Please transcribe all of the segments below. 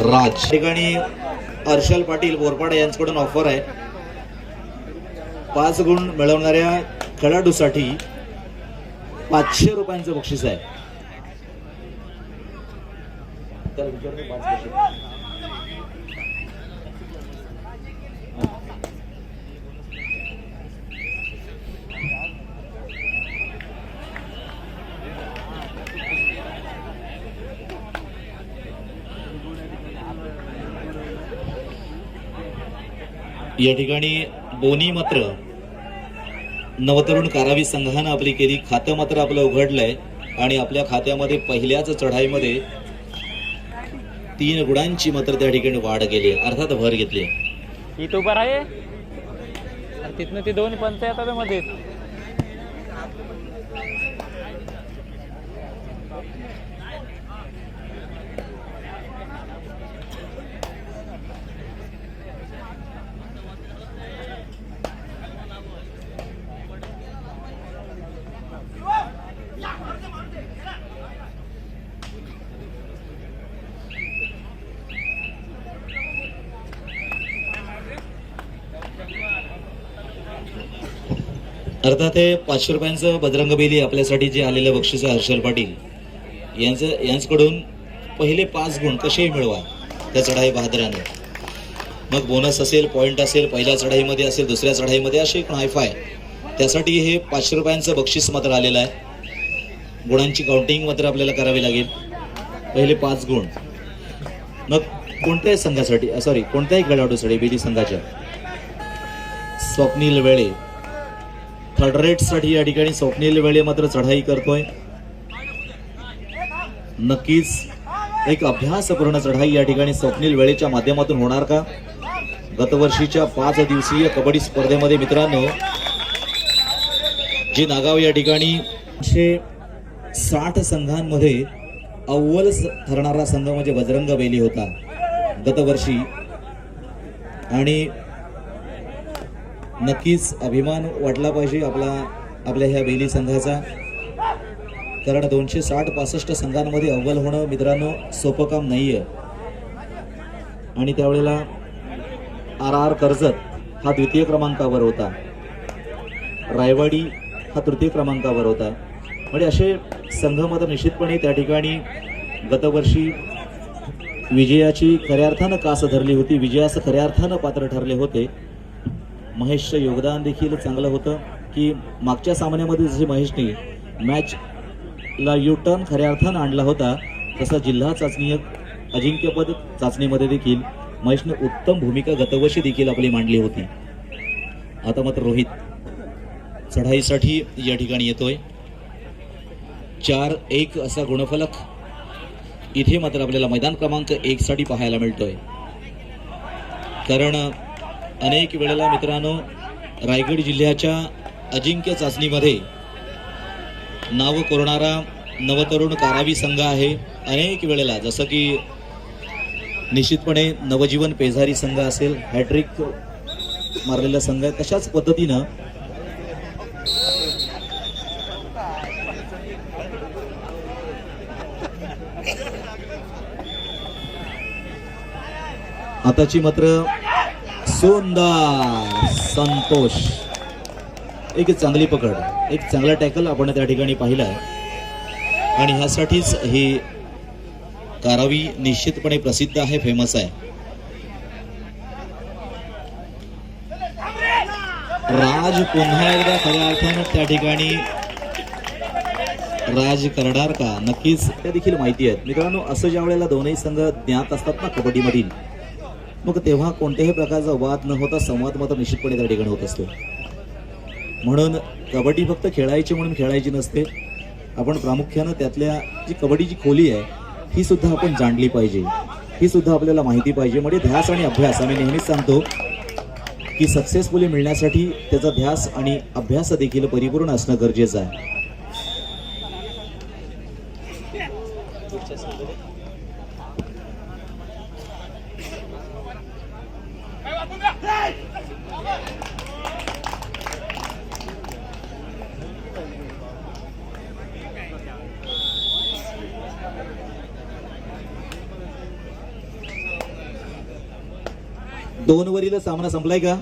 राज. ठिकाणी हर्षल पाटील बोरपाडे यांच्याकडून ऑफर आहे. पाच गुण मिळवणाऱ्या खेळाडूसाठी पाचशे रुपयांचं बक्षीस आहे. या ठिकाणी बोनी मात्र नवतरुण कारावी संघानं आपली केली. खातं मात्र आपलं उघडलंय आणि आपल्या खात्यामध्ये पहिल्याच चढाईमध्ये तीन गुणांची मात्र त्या ठिकाणी वाढ केली अर्थात भर घेतली. इथं उभं आहे तिथनं ते दोन पंचायत मध्ये. अर्थात हे पाचशे रुपयांचं बजरंग बेली आपल्यासाठी जे आलेलं बक्षीस आहे हर्षल पाटील यांचं यांच्याकडून पहिले पाच गुण कसेही मिळवा त्या चढाई बहादराने. मग बोनस असेल पॉईंट असेल पहिल्या चढाईमध्ये असेल दुसऱ्या चढाईमध्ये असे एक हायफाय त्यासाठी हे पाचशे रुपयांचं बक्षीस मात्र आलेलं आहे. गुणांची काउंटिंग मात्र आपल्याला करावी लागेल. पहिले पाच गुण. मग कोणत्याही संघासाठी सॉरी कोणत्याही खेळाडूसाठी बेली संघाच्या. स्वप्नील वेळे. थर्ड रेटसाठी या ठिकाणी. स्वप्नील वेळे मात्र चढाई करतोय. नक्कीच एक अभ्यासपूर्ण चढाई या ठिकाणी स्वप्नील वेळेच्या माध्यमातून होणार का? गतवर्षीच्या पाच दिवसीय कबड्डी स्पर्धेमध्ये मित्रांनो जे नागाव या ठिकाणी साठ संघांमध्ये अव्वल ठरणारा संघ म्हणजे बजरंग बेली होता गतवर्षी. आणि नक्कीच अभिमान वाटला पाहिजे आपला आपल्या ह्या बेली संघाचा. कारण दोनशे साठ पासष्ट संघांमध्ये अव्वल होणं मित्रांनो सोपं काम नाही आहे आणि त्यावेळेला आर आर कर्जत हा द्वितीय क्रमांकावर होता. रायवाडी हा तृतीय क्रमांकावर होता. म्हणजे असे संघ मात्र निश्चितपणे त्या ठिकाणी गतवर्षी विजयाची खऱ्या अर्थानं कास धरली होती विजयास खऱ्या अर्थानं पात्र ठरले होते. महेशचं योगदान देखील चांगलं होतं की मागच्या सामन्यामध्ये जसे महेशने मॅचला यू टर्न खऱ्या अर्थानं आणला होता तसा जिल्हा चाचणी अजिंक्यपद चाचणीमध्ये देखील महेशने उत्तम भूमिका गतवर्षी देखील आपली मांडली होती. आता मात्र रोहित चढाईसाठी या ठिकाणी येतोय. चार एक असा गुणफलक इथे मात्र आपल्याला मैदान क्रमांक एक साठी पाहायला मिळतोय. कारण अनेक वेळेला मित्रांनो रायगड जिल्ह्याच्या अजिंक्य चाचणीमध्ये नाव कोरणारा नवतरुण कारावी संघ आहे. अनेक वेळेला जसं की निश्चितपणे नवजीवन पेझारी संघ असेल हॅट्रिक मारलेला संघ आहे तशाच पद्धतीनं आताची मात्र सुंदर संतोष. एक चांगली पकड एक चांगला टॅकल आपण त्या ठिकाणी पाहिला आहे आणि ह्यासाठीच ही कारावी निश्चितपणे प्रसिद्ध आहे फेमस आहे. राज पुन्हा एकदा खऱ्या अर्थानं त्या ठिकाणी राज करणार का? नक्कीच त्या देखील माहिती आहेत. मित्रांनो असं ज्या वेळेला दोनही संघ ज्ञात असतात ना कबड्डीमधील मग तेव्हा कोणत्याही प्रकारचा वाद न होता संवाद मात्र निश्चितपणे त्या ठिकाणी होत असतो. म्हणून कबड्डी फक्त खेळायची म्हणून खेळायची नसते. आपण प्रामुख्यानं त्यातल्या जी कबड्डीची खोली आहे ही सुद्धा आपण जाणली पाहिजे. ही सुद्धा आपल्याला माहिती पाहिजे. म्हणजे ध्यास आणि अभ्यास. आम्ही नेहमीच सांगतो की सक्सेसफुली मिळण्यासाठी त्याचा ध्यास आणि अभ्यास देखील परिपूर्ण असणं गरजेचं आहे दोन वरील सामना संपलाय का?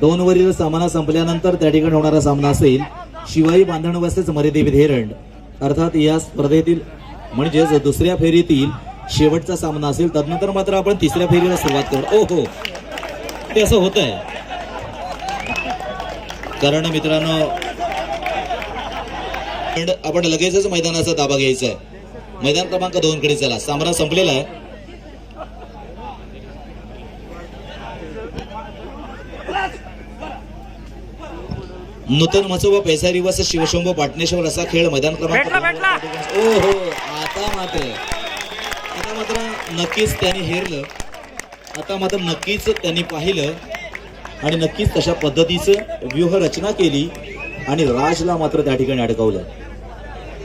दोन वरील सामना संपल्यानंतर त्या ठिकाणी होणारा सामना असेल. शिवाई बांधण वसेच मर्यादेवित हेरंड. अर्थात या स्पर्धेतील म्हणजेच दुसऱ्या फेरीतील शेवटचा सामना असेल. तदनंतर मात्र आपण तिसऱ्या फेरीला सुरुवात करू ओ हो. ते असं होत आहे कारण मित्रांनो आपण लगेचच मैदानाचा ताबा घ्यायचा आहे. मैदान क्रमांक दोन कडे चला. सामना संपलेला आहे. नूतन मसोबा पैसारी वस शिवशंभू पाटणेश्वर असा खेळ मैदान क्रमांक ओ हो आता मात्र आता मात्र नक्कीच त्यांनी हेरलं. आता मात्र नक्कीच त्यांनी पाहिलं आणि नक्कीच तशा पद्धतीचं व्यूह रचना केली आणि राजला मात्र त्या ठिकाणी अडकवलं.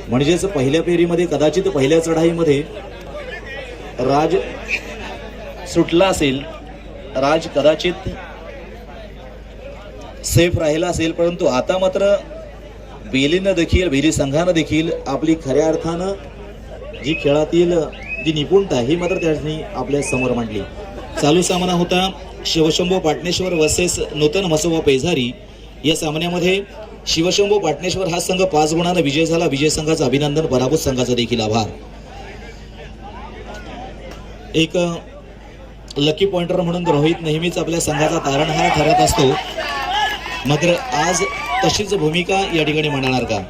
म्हणजेच पहिल्या फेरीमध्ये कदाचित पहिल्या चढाईमध्ये राज सुटला असेल. राज कदाचित सेफ राहिला असेल परंतु आता मात्र बेलीनं देखील बेली संघानं देखील आपली खऱ्या अर्थानं जी खेळातील जी निपुणता ही मात्र त्यांनी आपल्यासमोर मांडली. चालू सामना होता शिवशंभू पाटणेश्वर वर्सेस नूतन मसोबा पेझारी. या सामन्यामध्ये शिवशंभू पाटणेश्वर हा संघ पाच गुणानं विजय झाला. विजय संघाचं अभिनंदन पराभूत संघाचा देखील आभार. एक लकी पॉइंटर म्हणून रोहित नेहमीच आपल्या संघाचा तारणहार ठरत असतो. मात्र आज तशीच भूमिका या ठिकाणी मांडणार का?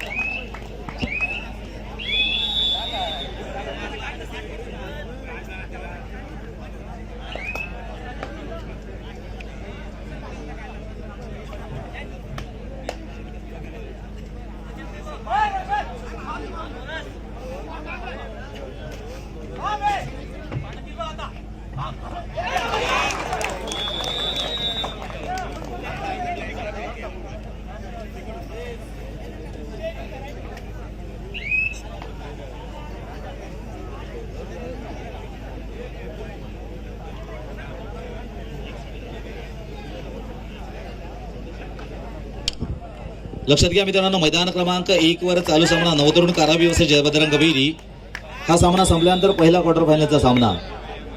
लक्षात घ्या मित्रांनो मैदान क्रमांक एक वर चालू सामना नवतरुण कारावी वर्ष जयभद्रंग गंभीरी. हा सामना संपल्यानंतर पहिला क्वार्टर फायनलचा सामना.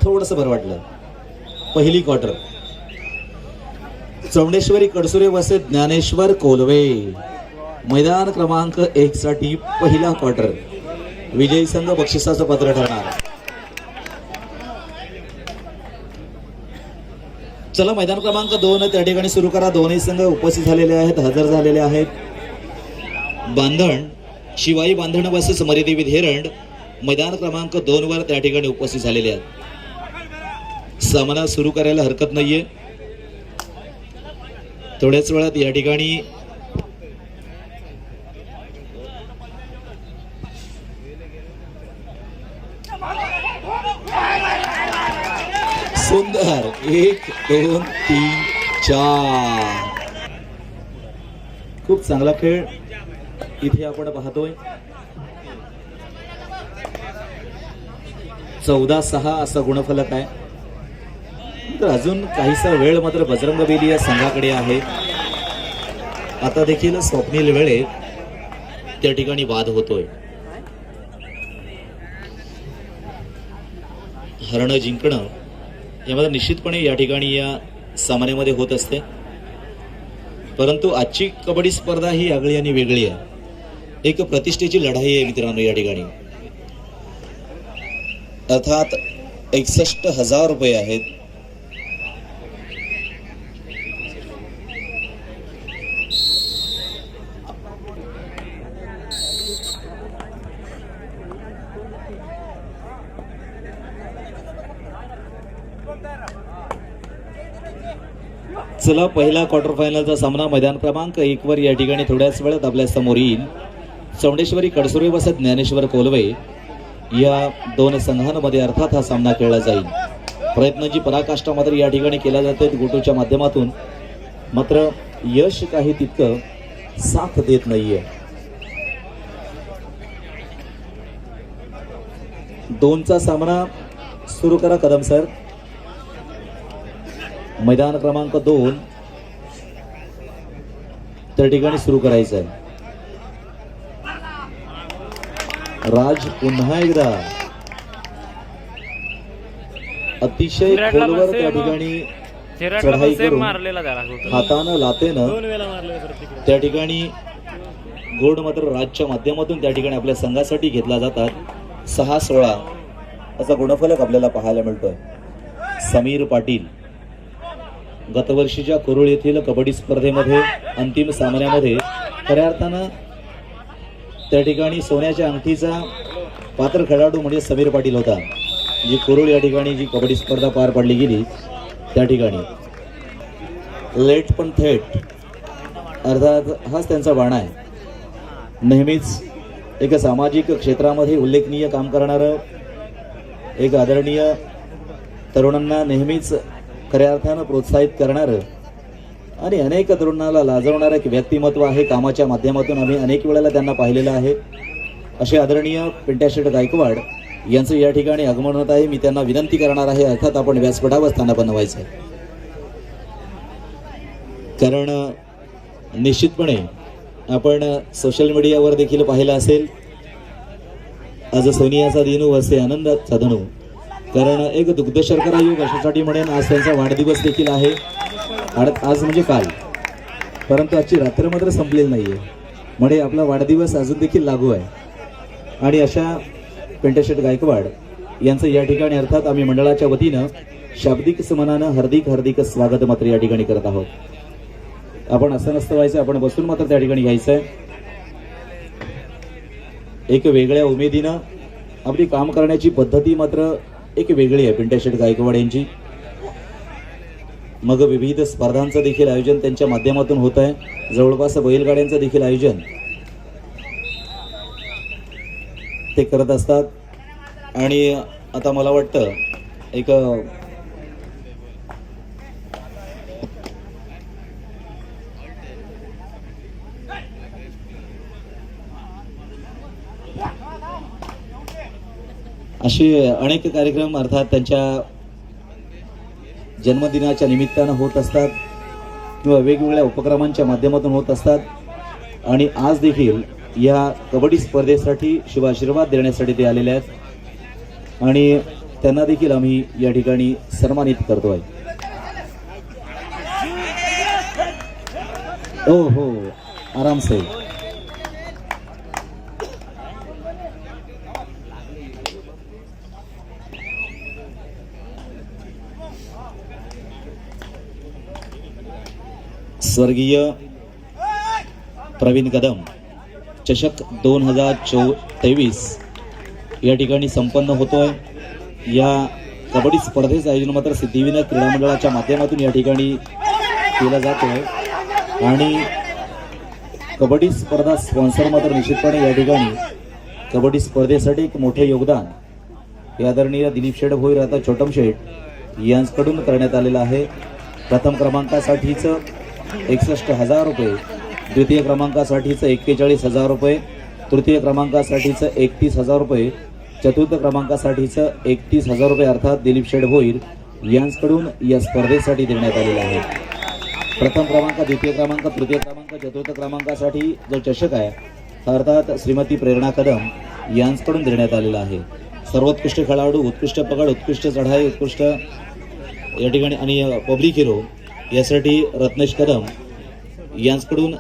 थोडस बरं वाटलं. पहिली क्वार्टर चौंडेश्वरी कडसुरे वसे ज्ञानेश्वर कोलवे. मैदान क्रमांक एक साठी पहिला क्वार्टर विजयी संघ बक्षिसाचं पत्र ठरणार. चला मैदान क्रमांक दोन त्या ठिकाणी सुरू करा. दोन्ही संघ उपस्थित झालेले आहेत हजर झालेले आहेत. बांधण शिवाई बांधण बसेस मरिदेवी हेरंड मैदान क्रमांक दोन वर त्या ठिकाणी उपस्थित झालेले आहेत. सामना सुरू करायला हरकत नाहीये. थोड्याच वेळात या ठिकाणी सुंदर. एक दोन तीन चार. खूप चांगला खेळ. इथे आपण पाहतोय. चौदा सहा असा गुणफलक आहे. तर अजून काहीसा वेळ मात्र बजरंग बेली या संघाकडे आहे. आता देखील स्वप्नील वेळे त्या ठिकाणी वाद होतोय. हरणं जिंकणं यामध्ये निश्चितपणे या ठिकाणी या सामन्यामध्ये होत असते. परंतु आजची कबड्डी स्पर्धा ही आगळी आणि वेगळी आहे. एक प्रतिष्ठेची लढाई आहे मित्रांनो या ठिकाणी. अर्थात एकसष्ट हजार रुपये आहेत. चला पहिला क्वार्टर फायनलचा सामना मैदान क्रमांक एक वर या ठिकाणी थोड्याच वेळात आपल्यासमोर येईल. चौंडेश्वरी कडसुरे वसत ज्ञानेश्वर कोलवे या दोन संघांमध्ये अर्थात हा सामना खेळला जाईल. प्रयत्नाची पराकाष्ठा मात्र या ठिकाणी केला जाते गोटूच्या माध्यमातून. मात्र यश काही तितकं साथ देत नाहीये. दोनचा सामना सुरू करा कदम सर. मैदान क्रमांक दोन. त्या ठिकाणी सुरू करायचं आहे राज पुन्हा एकदा. अतिशय खोलवर त्या. ठिकाणी चढाई करून. हातानं लातेनं दोन वेळा मारले सर तिकडे. त्या ठिकाणी गोल्ड मात्र राजच्या माध्यमातून त्या ठिकाणी आपल्या संघासाठी घेतला जातात. सहा सोळा असा गुणफलक आपल्याला पाहायला मिळतोय. समीर पाटील. गतवर्षीच्या कुरुळ येथील कबड्डी स्पर्धेमध्ये अंतिम सामन्यामध्ये खऱ्या अर्थानं त्या ठिकाणी सोन्याच्या अंगठीचा पात्र खेळाडू म्हणजे समीर पाटील होता. जी कुरुळ या ठिकाणी जी कबड्डी स्पर्धा पार पाडली गेली त्या ठिकाणी. लेट पण थेट. अर्थात हाच त्यांचा बाणा आहे. नेहमीच एक सामाजिक क्षेत्रामध्ये उल्लेखनीय काम करणारं एक आदरणीय तरुणांना नेहमीच खऱ्या अर्थानं प्रोत्साहित करणारं आणि अनेक तरुणाला लाजवणारं एक व्यक्तिमत्व आहे. कामाच्या माध्यमातून आम्ही अनेक वेळेला त्यांना पाहिलेलं आहे. असे आदरणीय पिंट्याशेठ गायकवाड यांचं या ठिकाणी आगमन होत आहे. मी त्यांना विनंती करणार आहे अर्थात आपण व्यासपीठावर स्थान बनवायचं आहे. कारण निश्चितपणे आपण सोशल मीडियावर देखील पाहिलं असेल. आज सोनियाचा दिनू असे आनंदात साधणू कारण एक दुग्ध शर्करा योग अशासाठी म्हणेन आज त्यांचा वाढदिवस देखील आहे. आणि आज म्हणजे काल. परंतु आजची रात्र मात्र संपलेली नाहीये. म्हणजे आपला वाढदिवस अजून देखील लागू आहे. आणि अशा पेंटशेट गायकवाड यांचं या ठिकाणी अर्थात आम्ही मंडळाच्या वतीनं शाब्दिक समानानं हार्दिक हार्दिक स्वागत मात्र या ठिकाणी करत आहोत. आपण असं नसतं व्हायचं आपण बसून मात्र त्या ठिकाणी घ्यायचंय एक वेगळ्या उमेदीनं आपली काम करण्याची पद्धती मात्र एक वेगळी आहे पिंट्याशेठ गायकवाड यांची. मग विविध स्पर्धांचं देखील आयोजन त्यांच्या माध्यमातून होत आहे. जवळपास बैलगाड्यांचं देखील आयोजन ते करत असतात. आणि आता मला वाटतं एक असे अनेक कार्यक्रम अर्थात त्यांच्या जन्मदिनाच्या निमित्तानं होत असतात किंवा वेगवेगळ्या उपक्रमांच्या माध्यमातून होत असतात. आणि आज देखील या कबड्डी स्पर्धेसाठी शुभाशीर्वाद देण्यासाठी ते आलेले आहेत. आणि त्यांना देखील आम्ही या ठिकाणी सन्मानित करतो आहे. हो हो आराम स्वर्गीय प्रवीण कदम चषक दोन हजार चौ तेवीस या ठिकाणी संपन्न होतोय. या कबड्डी स्पर्धेचं आयोजन मात्र सिद्धिविनायक क्रीडा मंडळाच्या माध्यमातून या ठिकाणी केलं आहे आणि कबड्डी स्पर्धा स्पॉन्सर मात्र निश्चितपणे या ठिकाणी. कबड्डी स्पर्धेसाठी एक मोठे योगदान हे आदरणीय दिलीप शेठ भोईर आता छोटम शेठ यांकडून करण्यात आलेलं आहे. प्रथम क्रमांकासाठीचं एकसष्ट हजार रुपये. द्वितीय क्रमांकासाठीचं एक्केचाळीस हजार रुपये. तृतीय क्रमांकासाठीचं एकतीस हजार रुपये. चतुर्थ क्रमांकासाठीचं एकतीस हजार रुपये अर्थात दिलीप शेड भोईर यांकडून या स्पर्धेसाठी देण्यात आलेलं आहे. प्रथम क्रमांक द्वितीय क्रमांक तृतीय क्रमांक चतुर्थ क्रमांकासाठी जो चषक आहे अर्थात श्रीमती प्रेरणा कदम यांकडून देण्यात आलेला आहे. सर्वोत्कृष्ट खेळाडू उत्कृष्ट पगड उत्कृष्ट चढाई उत्कृष्ट या ठिकाणी आणि पब्लिक हिरो यासाठी रत्नेश कदम यांकडून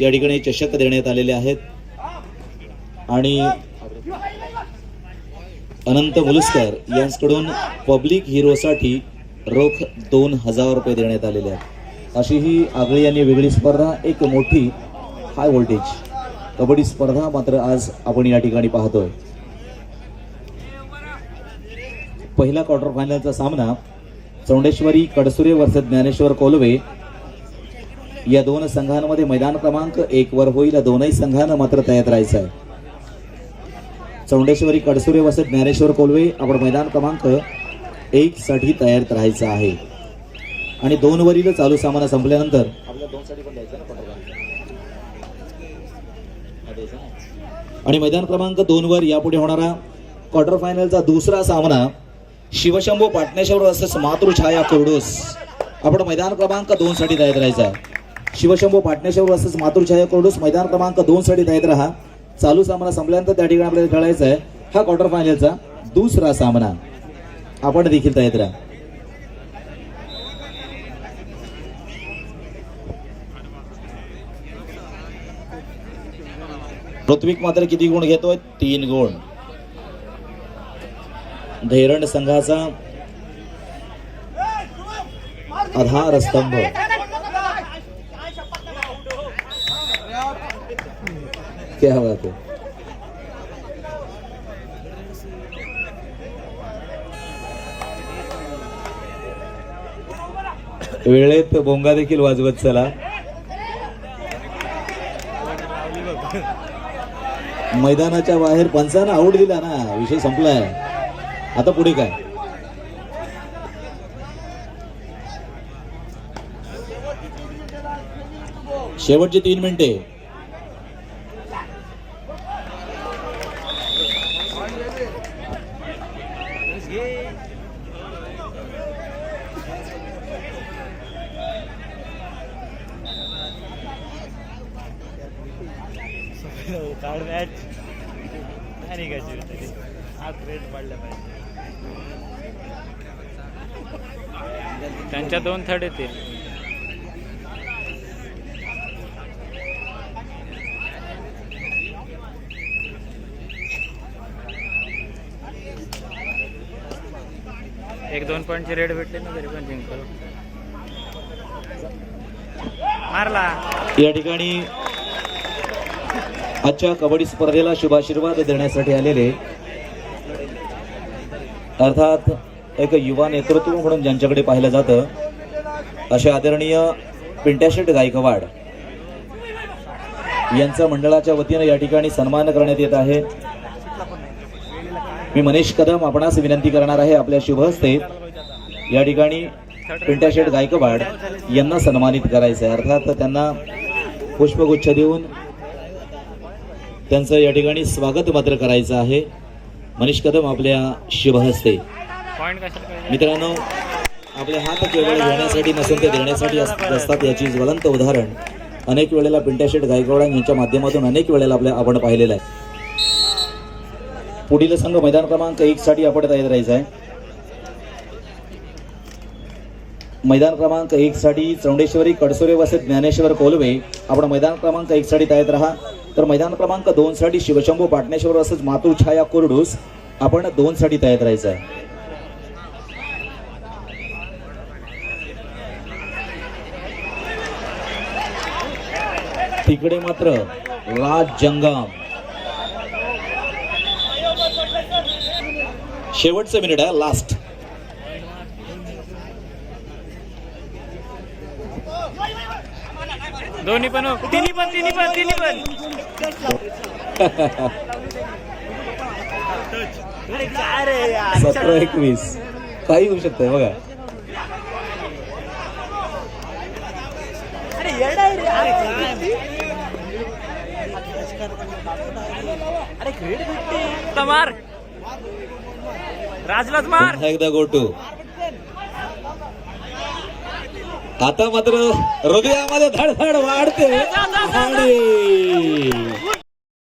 या ठिकाणी चषक देण्यात आलेले आहेत. आणि अनंत मुलुसकर यांकडून पब्लिक हिरोसाठी रोख दोन हजार रुपये देण्यात आलेले आहेत. अशी ही आगळी आणि वेगळी स्पर्धा एक मोठी हाय व्होल्टेज कबड्डी स्पर्धा मात्र आज आपण या ठिकाणी पाहतोय. पहिला क्वार्टर फायनलचा सामना चौंडेश्वरी कडसुरे वर्ष ज्ञानेश्वर कोलवे या दोन संघांमध्ये मैदान क्रमांक एक वर होईल. या दोनही संघांना मात्र तयार राहायचं आहे. चौंडेश्वरी कडसुरे वर्ष ज्ञानेश्वर कोलवे आपण मैदान क्रमांक एक साठी तयार राहायचं आहे. आणि दोन वरील चालू सामना संपल्यानंतर आणि मैदान क्रमांक दोन वर यापुढे होणारा क्वार्टर फायनलचा दुसरा सामना शिवशंभू पाटणेश्वर असतेच मातृछाया कोरडूस. आपण मैदान क्रमांक दोन साठी तयार राहायचा. आहे शिवशंभू पाटणेश्वर असतेच मातृछाया कोरडूस मैदान क्रमांक दोन साठी तयार राहा. चालू सामना संपल्यानंतर त्या ठिकाणी आपल्याला खेळायचा आहे. हा क्वार्टर फायनलचा दुसरा सामना. आपण देखील तयार राहा. पृथ्वीक मात्र किती गुण घेतोय? तीन गुण. धैरण संघाचा आधार स्तंभ. क्या बात है. वेळेत बोंगा देखील वाजवत चला. मैदानाच्या बाहेर पंचानं आऊट दिला ना. विषय संपलाय. आता पुढे काय? शेवटची तीन मिनिटे काढ मॅच नाही निघायची होती आज रेट पडला पाहिजे त्यांच्या दोन थर्ड येतील. एक दोन पॉईंटचे रेड भेटले ना तरी पण जिंकलो. मारला. या ठिकाणी आजच्या कबड्डी स्पर्धेला शुभाशीर्वाद देण्यासाठी आलेले अर्थात एक युवा नेतृत्व म्हणून ज्यांच्याकडे पाहिलं जातं असे आदरणीय पिंट्याशेट गायकवाड यांचा मंडळाच्या वतीनं या ठिकाणी सन्मान करण्यात येत आहे. मी मनीष कदम आपणास विनंती करणार आहे आपल्या शुभ हस्ते या ठिकाणी पिंट्याशेठ गायकवाड यांना सन्मानित करायचं आहे. अर्थात त्यांना पुष्पगुच्छ देऊन त्यांचं या ठिकाणी स्वागत मात्र करायचं आहे. मनीष कदम आपल्या शुभ हस्ते. मित्रांनो आपले हात केवळ घेण्यासाठी नसून ते देण्यासाठी असतात याची ज्वलंत उदाहरण. अनेक वेळेला पिंट्याशेठ गायकवाड यांच्या माध्यमातून अनेक वेळेला आपल्या आपण पाहिलेलं आहे. पुढील संघ मैदान क्रमांक एक साठी आपण तयार राहायचं आहे. मैदान क्रमांक एक साठी चौंडेश्वरी कडसोरे वसत ज्ञानेश्वर कोलवे आपण मैदान क्रमांक एक साठी तयार राहा. तर मैदान क्रमांक दोन साठी शिवशंभू पाटणेश्वर वसत मातू छाया आपण दोन साठी तयार राहायचं आहे. तिकडे मात्र राज जंगम. शेवटचं मिनिट आहे लास्ट दोन्ही पण हो. तिन्ही पण तिन्ही पण तिन्ही पण. सतरा एकवीस. काही होऊ शकतंय बघा. मार. राजलाच मार. एकदा गोटू. आता मात्र हृदयामध्ये धडधड वाढते. आणि